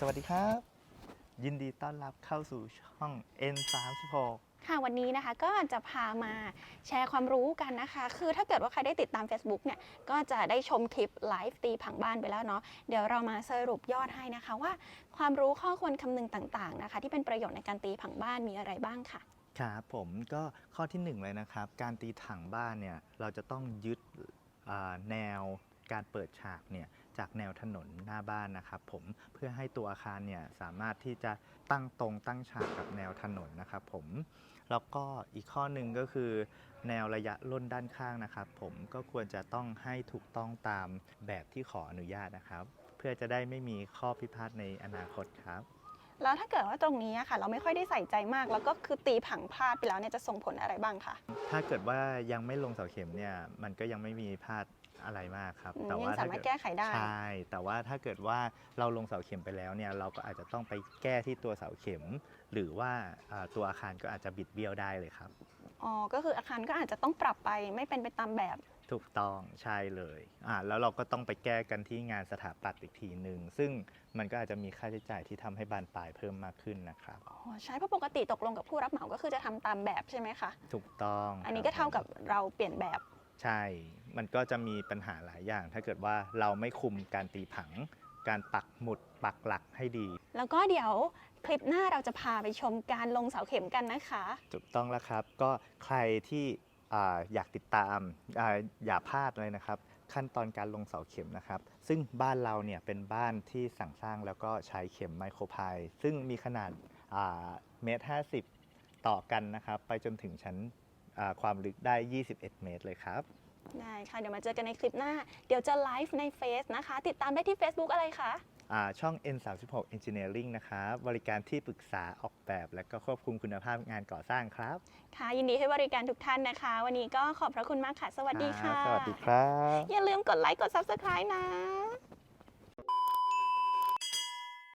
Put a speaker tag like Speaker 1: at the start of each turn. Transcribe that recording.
Speaker 1: สวัสดีครับ ยินดีต้อนรับเข้าสู่ช่อง N36
Speaker 2: ค่ะวันนี้นะคะก็จะพามาแชร์ความรู้กันนะคะ คือถ้าเกิดว่าใครได้ติดตาม Facebook เนี่ยก็จะได้ชมคลิปไลฟ์ตีผังบ้านไปแล้วเนาะเดี๋ยวเรามาสรุปยอดให้นะคะว่าความรู้ข้อควรคำนึงต่างๆนะคะ ที่เป็นประโยชน์ในการตีผังบ้านมีอะไรบ้างค่ะ
Speaker 1: ครับผมก็ข้อที่หนึ่งเลยนะครับ การตีถังบ้านเนี่ยเราจะต้องยึดอ่าแนว การเปิดฉากเนี่ยจากแนวถนนหน้าบ้านนะครับผมเพื่อให้ตัวอาคารเนี่ยสามารถที่จะตั้งตรงตั้งฉากกับแนวถนนนะครับผมแล้วก็อีกข้อหนึ่งก็คือแนวระยะล่นด้านข้างนะครับ ผมก็ควรจะต้องให้ถูกต้องตามแบบที่ขออนุญาตนะครับ เพื่อจะได้ไม่มีข้อพิพาทในอนาคตครับ
Speaker 2: แล้วถ้าเกิดว่าตรงนี้อะค่ะ เราไม่ค่อยได้ใส่ใจมาก แล้วก็คือตีผังพลาดไปแล้วเนี่ยจะส่งผลอะไรบ้างคะ
Speaker 1: ถ้าเกิดว่ายังไม่ลงเสาเข็มเนี่ยมันก็ยังไม่มีพลาด อะไรมากครับ
Speaker 2: อืม
Speaker 1: แต่
Speaker 2: ยั
Speaker 1: ว่าง
Speaker 2: สามารถ
Speaker 1: ถ้
Speaker 2: แก้ไขได้
Speaker 1: ใช่แต่ว่าถ้าเกิดว่าเราลงเสาเข็มไปแล้วเนี่ยเราก็อาจจะต้องไปแก้ที่ตัวเสาเข็ม หรือว่าอ่าตัวอาคารก็อาจจะบิดเบี้ยวได้เลยครับ
Speaker 2: อ๋อก็คืออาคารก็อาจจะต้องปรับไปไม่เป็นไปตามแบบ
Speaker 1: ถูกต้องใช่เลยอ่าแล้วเราก็ต้องไปแก้กันที่งานสถาปัตย์อีกทีหนึ่งซึ่งมันก็อาจจะมีค่าใช้จ่ายที่ทำให้บานปลายเพิ่มมากขึ้นนะครับ
Speaker 2: อ๋อใช่เพราะปกติตกลงกับผู้รับเหมาก็คือจะทำตามแบบใช่ไหมคะ
Speaker 1: ถูกต้อง
Speaker 2: อันนี้
Speaker 1: ค
Speaker 2: ก็
Speaker 1: รับ
Speaker 2: เท่ากับเราเปลี่ยนแบบ
Speaker 1: ใช่ มันก็จะมีปัญหาหลายอย่าง ถ้าเกิดว่าเราไม่คุมการตีผัง การปักหมุดปักหลักให้ดี
Speaker 2: แล้วก็เดี๋ยวคลิปหน้าเราจะพาไปชมการลงเสาเข็มกันนะคะ
Speaker 1: ถูกต้องแล้วครับ ก็ใครที่อ่าอยากติดตามอาอย่าพลาดเลยนะครับ ขั้นตอนการลงเสาเข็มนะครับ ซึ่งบ้านเราเนี่ยเป็นบ้านที่สั่งสร้างแล้วก็ใช้เข็มไมโครพายซึ่งมีขนาดอ่าเมตรห้าสิบต่อกันนะครับ ไปจนถึงชั้นอ่า ความลึกได้ 21 เมตรเลยครับ
Speaker 2: ได้ค่ะ เดี๋ยวมาเจอกันในคลิปหน้า เดี๋ยวจะไลฟ์ในเฟซนะคะ ติดตามได้ที่ Facebook อะไรคะ
Speaker 1: อ่าช่อง N36 Engineering นะครับบริการที่ปรึกษาออกแบบและก็ควบคุมคุณภาพงานก่อสร้างครับ
Speaker 2: ค่ะ ยินดีให้บริการทุกท่านนะคะ วันนี้ก็ขอบพระคุณมากค่ะ สวัสดีค่ะ
Speaker 1: สวัสดีครับ
Speaker 2: อย่าลืมกดไลค์กด Subscribe นะ